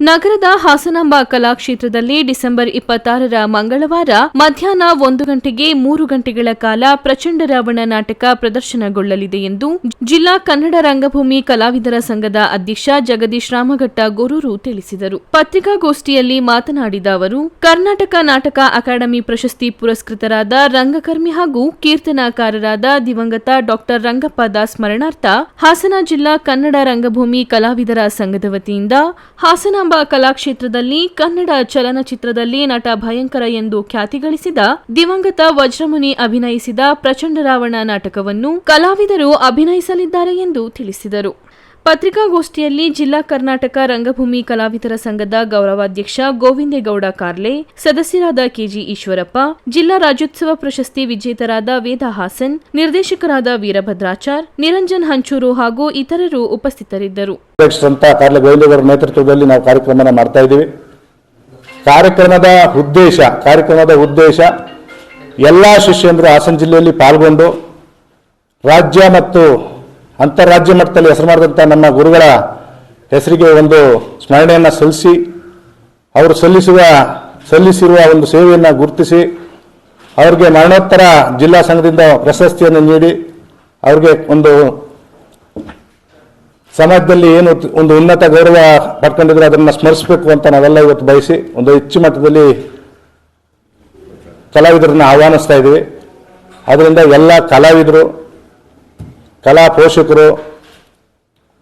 ನಗರದ ಹಾಸನಾಂಬ ಕಲಾಕ್ಷೇತ್ರದಲ್ಲಿ ಡಿಸೆಂಬರ್ ಇಪ್ಪತ್ತಾರರ ಮಂಗಳವಾರ ಮಧ್ಯಾಹ್ನ ಒಂದು ಗಂಟೆಗೆ ಮೂರು ಗಂಟೆಗಳ ಕಾಲ ಪ್ರಚಂಡ ರಾವಣ ನಾಟಕ ಪ್ರದರ್ಶನಗೊಳ್ಳಲಿದೆ ಎಂದು ಜಿಲ್ಲಾ ಕನ್ನಡ ರಂಗಭೂಮಿ ಕಲಾವಿದರ ಸಂಘದ ಅಧ್ಯಕ್ಷ ಜಗದೀಶ್ ರಾಮಘಟ್ಟ ಗೊರೂರು ತಿಳಿಸಿದರು. ಪತ್ರಿಕಾಗೋಷ್ಠಿಯಲ್ಲಿ ಮಾತನಾಡಿದ ಅವರು, ಕರ್ನಾಟಕ ನಾಟಕ ಅಕಾಡೆಮಿ ಪ್ರಶಸ್ತಿ ಪುರಸ್ಕೃತರಾದ ರಂಗಕರ್ಮಿ ಹಾಗೂ ಕೀರ್ತನಾಕಾರರಾದ ದಿವಂಗತ ಡಾಕ್ಟರ್ ರಂಗಪ್ಪ ದಾಸ್ ಸ್ಮರಣಾರ್ಥ ಹಾಸನ ಜಿಲ್ಲಾ ಕನ್ನಡ ರಂಗಭೂಮಿ ಕಲಾವಿದರ ಸಂಘದ ವತಿಯಿಂದ ಹಾಸನಾಂಬ ಕಲಾಕ್ಷೇತ್ರದಲ್ಲಿ ಕನ್ನಡ ಚಲನಚಿತ್ರದಲ್ಲಿ ನಟ ಭಯಂಕರ ಎಂದು ಖ್ಯಾತಿ ಗಳಿಸಿದ ದಿವಂಗತ ವಜ್ರಮುನಿ ಅಭಿನಯಿಸಿದ ಪ್ರಚಂಡ ರಾವಣ ನಾಟಕವನ್ನು ಕಲಾವಿದರು ಅಭಿನಯಿಸಲಿದ್ದಾರೆ ಎಂದು ತಿಳಿಸಿದರು. ಪತ್ರಿಕಾಗೋಷ್ಠಿಯಲ್ಲಿ ಜಿಲ್ಲಾ ಕರ್ನಾಟಕ ರಂಗಭೂಮಿ ಕಲಾವಿದರ ಸಂಘದ ಗೌರವಾಧ್ಯಕ್ಷ ಗೋವಿಂದೇಗೌಡ ಕಾರ್ಲೆ, ಸದಸ್ಯರಾದ ಕೆಜಿ ಈಶ್ವರಪ್ಪ, ಜಿಲ್ಲಾ ರಾಜ್ಯೋತ್ಸವ ಪ್ರಶಸ್ತಿ ವಿಜೇತರಾದ ವೇದ ಹಾಸನ್, ನಿರ್ದೇಶಕರಾದ ವೀರಭದ್ರಾಚಾರ್, ನಿರಂಜನ್ ಹಂಚೂರು ಹಾಗೂ ಇತರರು ಉಪಸ್ಥಿತರಿದ್ದರು. ನೇತೃತ್ವದಲ್ಲಿ ನಾವು ಕಾರ್ಯಕ್ರಮನ ಮಾಡ್ತಾ ಕಾರ್ಯಕ್ರಮದ ಉದ್ದೇಶ ಕಾರ್ಯಕ್ರಮದ ಉದ್ದೇಶ ಎಲ್ಲ ಶಿಷ್ಯಂದರು ಹಾಸನ ಜಿಲ್ಲೆಯಲ್ಲಿ ಪಾಲ್ಗೊಂಡು ರಾಜ್ಯ ಮತ್ತು ಅಂತಾರಾಜ್ಯ ಮಟ್ಟದಲ್ಲಿ ಹೆಸರು ಮಾಡಿದಂಥ ನಮ್ಮ ಗುರುಗಳ ಹೆಸರಿಗೆ ಒಂದು ಸ್ಮರಣೆಯನ್ನು ಸಲ್ಲಿಸಿ, ಅವರು ಸಲ್ಲಿಸುವ, ಸಲ್ಲಿಸಿರುವ ಒಂದು ಸೇವೆಯನ್ನು ಗುರುತಿಸಿ, ಅವರಿಗೆ ಮರಣೋತ್ತರ ಜಿಲ್ಲಾ ಸಂಘದಿಂದ ಪ್ರಶಸ್ತಿಯನ್ನು ನೀಡಿ, ಅವ್ರಿಗೆ ಒಂದು ಸಮಾಜದಲ್ಲಿ ಏನು ಒಂದು ಉನ್ನತ ಗೌರವ ಪಡ್ಕೊಂಡಿದ್ರೆ ಅದನ್ನು ಸ್ಮರಿಸಬೇಕು ಅಂತ ನಾವೆಲ್ಲ ಇವತ್ತು ಬಯಸಿ ಒಂದು ಹೆಚ್ಚು ಮಟ್ಟದಲ್ಲಿ ಕಲಾವಿದರನ್ನು ಆಹ್ವಾನಿಸ್ತಾ ಇದ್ದೀವಿ ಅದರಿಂದ ಎಲ್ಲ ಕಲಾವಿದರು ಕಲಾ ಪೋಷಕರು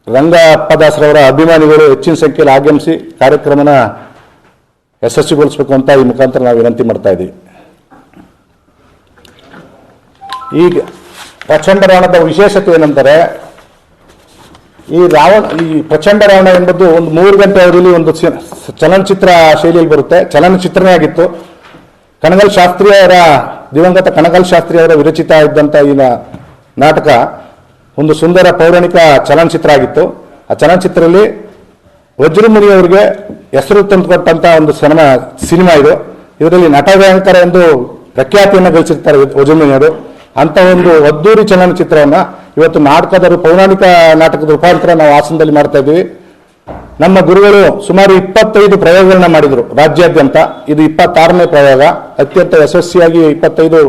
ರಂಗಪ್ಪದಾಸರವರ ಅಭಿಮಾನಿಗಳು ಹೆಚ್ಚಿನ ಸಂಖ್ಯೆಯಲ್ಲಿ ಆಗಮಿಸಿ ಕಾರ್ಯಕ್ರಮನ ಯಶಸ್ವಿಗೊಳಿಸಬೇಕು ಅಂತ ಈ ಮುಖಾಂತರ ನಾವು ವಿನಂತಿ ಮಾಡ್ತಾ ಇದ್ದೀವಿ. ಈಗ ಪ್ರಚಂಡ ರಾವಣದ ವಿಶೇಷತೆ ಏನಂತಾರೆ ಈ ರಾವಣ, ಈ ಪ್ರಚಂಡ ರಾವಣ ಎಂಬುದು ಒಂದು ಮೂರು ಗಂಟೆ ಅವಧಿಯಲ್ಲಿ ಒಂದು ಚಲನಚಿತ್ರ ಶೈಲಿಯಲ್ಲಿ ಬರುತ್ತೆ. ಚಲನಚಿತ್ರನೇ ಆಗಿತ್ತು ಕಣಗಲ್ ಶಾಸ್ತ್ರಿಯವರ, ದಿವಂಗತ ಕಣಗಲ್ ಶಾಸ್ತ್ರಿಯವರ ವಿರಚಿತ ಇದ್ದಂಥ ಈ ನಾಟಕ. ಒಂದು ಸುಂದರ ಪೌರಾಣಿಕ ಚಲನಚಿತ್ರ ಆಗಿತ್ತು. ಆ ಚಲನಚಿತ್ರದಲ್ಲಿ ವಜ್ರಮುನಿ ಅವರಿಗೆ ಹೆಸರು ತಂದುಕೊಟ್ಟಂತ ಒಂದು ಸಿನಿಮಾ ಸಿನಿಮಾ ಇದು. ಇದರಲ್ಲಿ ನಟ ಭಯಂಕರ ಎಂದು ಪ್ರಖ್ಯಾತಿಯನ್ನು ಗಳಿಸಿರ್ತಾರೆ ವಜ್ರಮುನಿಯವರು ಅಂತ ಒಂದು ಅದ್ದೂರಿ ಚಲನಚಿತ್ರವನ್ನ ಇವತ್ತು ನಾಟಕದ ಪೌರಾಣಿಕ ನಾಟಕದ ರೂಪಾಂತರ ನಾವು ಹಾಸನದಲ್ಲಿ ಮಾಡ್ತಾ ಇದ್ದೀವಿ. ನಮ್ಮ ಗುರುಗಳು ಸುಮಾರು ಇಪ್ಪತ್ತೈದು ಪ್ರಯೋಗಗಳನ್ನ ಮಾಡಿದರು ರಾಜ್ಯಾದ್ಯಂತ. ಇದು ಇಪ್ಪತ್ತಾರನೇ ಪ್ರಯೋಗ. ಅತ್ಯಂತ ಯಶಸ್ವಿಯಾಗಿ ಇಪ್ಪತ್ತೈದು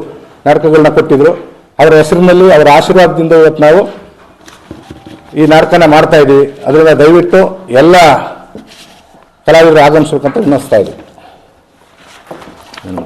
ನಾಟಕಗಳನ್ನ ಕೊಟ್ಟಿದ್ರು. ಅವರ ಹೆಸರಿನಲ್ಲಿ, ಅವರ ಆಶೀರ್ವಾದದಿಂದ ಇವತ್ತು ನಾವು ಈ ನಾಟಕನ ಮಾಡ್ತಾ ಇದ್ದೀವಿ. ಅದರಿಂದ ದಯವಿಟ್ಟು ಎಲ್ಲ ಕಲಾವಿದರು ಆಗಮಿಸ್ಬೇಕಂತ ವಿನಿಸ್ತಾ ಇದ್ದೀವಿ ಏನು